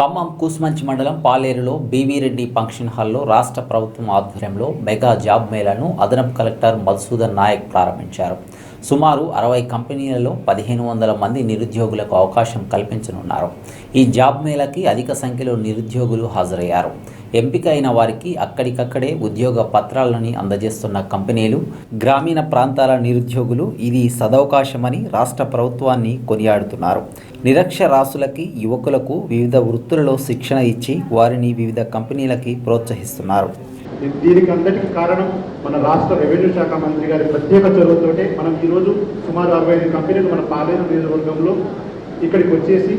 ఖమ్మం కూసుమంచి మండలం పాలేరులో బీవీరెడ్డి ఫంక్షన్ హాల్లో రాష్ట్ర ప్రభుత్వం ఆధ్వర్యంలో మెగా జాబ్ మేళాను అదనపు కలెక్టర్ మధుసూదన్ నాయక్ ప్రారంభించారు. సుమారు అరవై కంపెనీలలో పదిహేను వందల మంది నిరుద్యోగులకు అవకాశం కల్పించనున్నారు. ఈ జాబ్ మేళాకి అధిక సంఖ్యలో నిరుద్యోగులు హాజరయ్యారు. ఎంపిక అయిన వారికి అక్కడికక్కడే ఉద్యోగ పత్రాలని అందజేస్తున్న కంపెనీలు గ్రామీణ ప్రాంతాల నిరుద్యోగులు ఇది సదవకాశమని రాష్ట్ర ప్రభుత్వాన్ని కొనియాడుతున్నారు. నిరక్షరాస్యులకి యువకులకు వివిధ వృత్తులలో శిక్షణ ఇచ్చి వారిని వివిధ కంపెనీలకి ప్రోత్సహిస్తున్నారు. దీనికి అందరికీ కారణం మన రాష్ట్ర రెవెన్యూ శాఖ మంత్రి గారి ప్రత్యేక చొరవతోటే మనం ఈరోజు సుమారు అరవై ఐదు కంపెనీలు మన పాలేరు నియోజకవర్గంలో ఇక్కడికి వచ్చేసి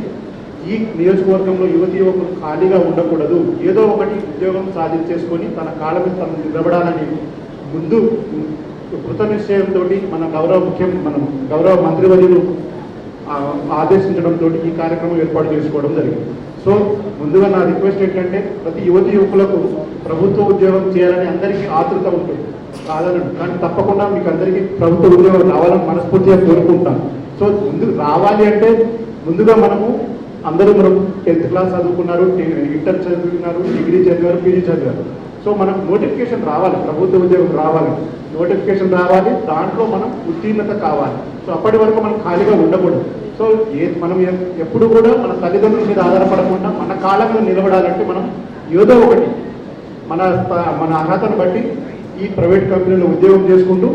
ఈ నియోజకవర్గంలో యువతి యువకులు ఖాళీగా ఉండకూడదు. ఏదో ఒకటి ఉద్యోగం సాధించేసుకొని తన కాళ్ళ మీద తను నిలబడాలని ముందు కృత నిశ్చయంతో మన గౌరవ ముఖ్యం మనం గౌరవ మంత్రివర్యులు ఆదేశించడంతో ఈ కార్యక్రమం ఏర్పాటు చేసుకోవడం జరిగింది. సో ముందుగా నా రిక్వెస్ట్ ఏంటంటే ప్రతి యువతి యువకులకు ప్రభుత్వ ఉద్యోగం చేయాలని అందరికీ ఆతృత ఉంటుంది. కాదనడు కానీ తప్పకుండా మీకు అందరికీ ప్రభుత్వ ఉద్యోగం రావాలని మనస్ఫూర్తిగా కోరుకుంటాం సో ముందు రావాలి అంటే ముందుగా మనము అందరూ మనం టెన్త్ క్లాస్ చదువుకున్నారు ఇంటర్ చదువుకున్నారు డిగ్రీ చదివారు పీజీ చదివారు. సో మనకు నోటిఫికేషన్ రావాలి ప్రభుత్వ ఉద్యోగం రావాలి. నోటిఫికేషన్ రావాలి దాంట్లో మనం ఉత్తీర్ణత కావాలి. సో అప్పటి వరకు మనం ఖాళీగా ఉండకూడదు. సో ఏ మనం ఎప్పుడు కూడా మన తల్లిదండ్రుల మీద ఆధారపడకుండా మన కాళ్ళ మీద నిలబడాలంటే మనం ఏదో ఒకటి మన మన అర్హతను బట్టి ఈ ప్రైవేట్ కంపెనీలో ఉద్యోగం చేసుకుంటూ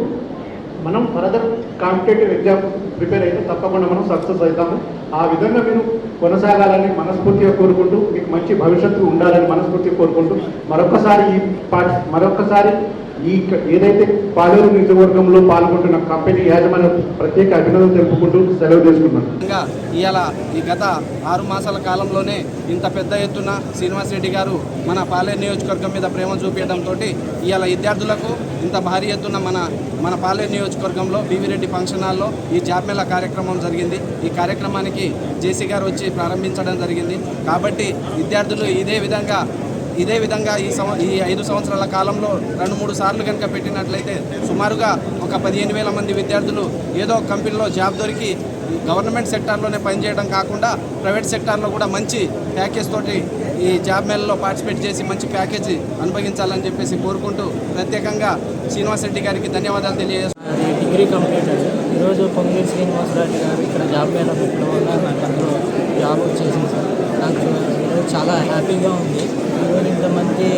మనం ఫర్దర్ కాంపిటేటివ్ ఎగ్జామ్ ప్రిపేర్ అయితే తప్పకుండా మనం సక్సెస్ అవుతాము. ఆ విధంగా మీరు కొనసాగాలని మనస్ఫూర్తిగా కోరుకుంటూ మీకు మంచి భవిష్యత్తు ఉండాలని మనస్ఫూర్తిగా కోరుకుంటూ మరొకసారి ఈ పార్ట్ మరొకసారి ఈ ఏదైతే పాలేరు నియోజకవర్గంలో పాల్గొంటున్న కంపెనీ యాజమాన్య ప్రత్యేక అభినందన తెలుపుకుంటూ సెలవు తీసుకున్నాను. ఇంకా ఇవాళ ఈ గత ఆరు మాసాల కాలంలోనే ఇంత పెద్ద ఎత్తున శ్రీనివాస్ రెడ్డి గారు మన పాలేరు నియోజకవర్గం మీద ప్రేమ చూపించడంతో ఇవాళ విద్యార్థులకు ఇంత భారీ ఎత్తున మన మన పాలేరు నియోజకవర్గంలో బీవిరెడ్డి ఫంక్షన్ హాల్లో ఈ జాబ్మేళ కార్యక్రమం జరిగింది. ఈ కార్యక్రమానికి జేసీ గారు వచ్చి ప్రారంభించడం జరిగింది. కాబట్టి విద్యార్థులు ఇదే విధంగా ఇదే విధంగా ఈ సంవ ఈ ఐదు సంవత్సరాల కాలంలో రెండు మూడు సార్లు కనుక పెట్టినట్లయితే సుమారుగా ఒక పదిహేను వేల మంది విద్యార్థులు ఏదో ఒక కంపెనీలో జాబ్ దొరికి గవర్నమెంట్ సెక్టార్లోనే పనిచేయడం కాకుండా ప్రైవేట్ సెక్టార్లో కూడా మంచి ప్యాకేజ్ తోటి ఈ జాబ్ మేళలో పార్టిసిపేట్ చేసి మంచి ప్యాకేజ్ అనుభవించాలని చెప్పేసి కోరుకుంటూ ప్రత్యేకంగా శ్రీనివాస్ రెడ్డి గారికి ధన్యవాదాలు తెలియజేస్తున్నాను. డిగ్రీ కంప్లీట్ ఈరోజు పొంగిరి శ్రీనివాసరెడ్డి గారు ఇక్కడ జాబ్ మేళ పెట్టడం వల్ల నాకు అందులో జాబ్ వచ్చేసింది సార్ నాకు ఈరోజు చాలా హ్యాపీగా ఉంది. ఈరోజు ఇంతమంది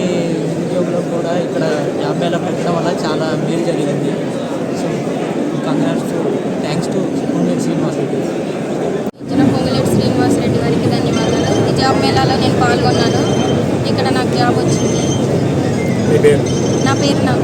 నిరుద్యోగులకు కూడా ఇక్కడ జాబ్ మేళ పెట్టడం వల్ల చాలా మేలు జరిగింది. So congrats to thanks to Pongiri Srinivasa Reddy ఇచ్చిన పొంగులేటి శ్రీనివాస్ రెడ్డి గారికి ధన్యవాదాలు. ఈ జాబ్ మేళాలో నేను పాల్గొన్నాను. ఇక్కడ నాకు జాబ్ వచ్చింది. నా పేరు నాకు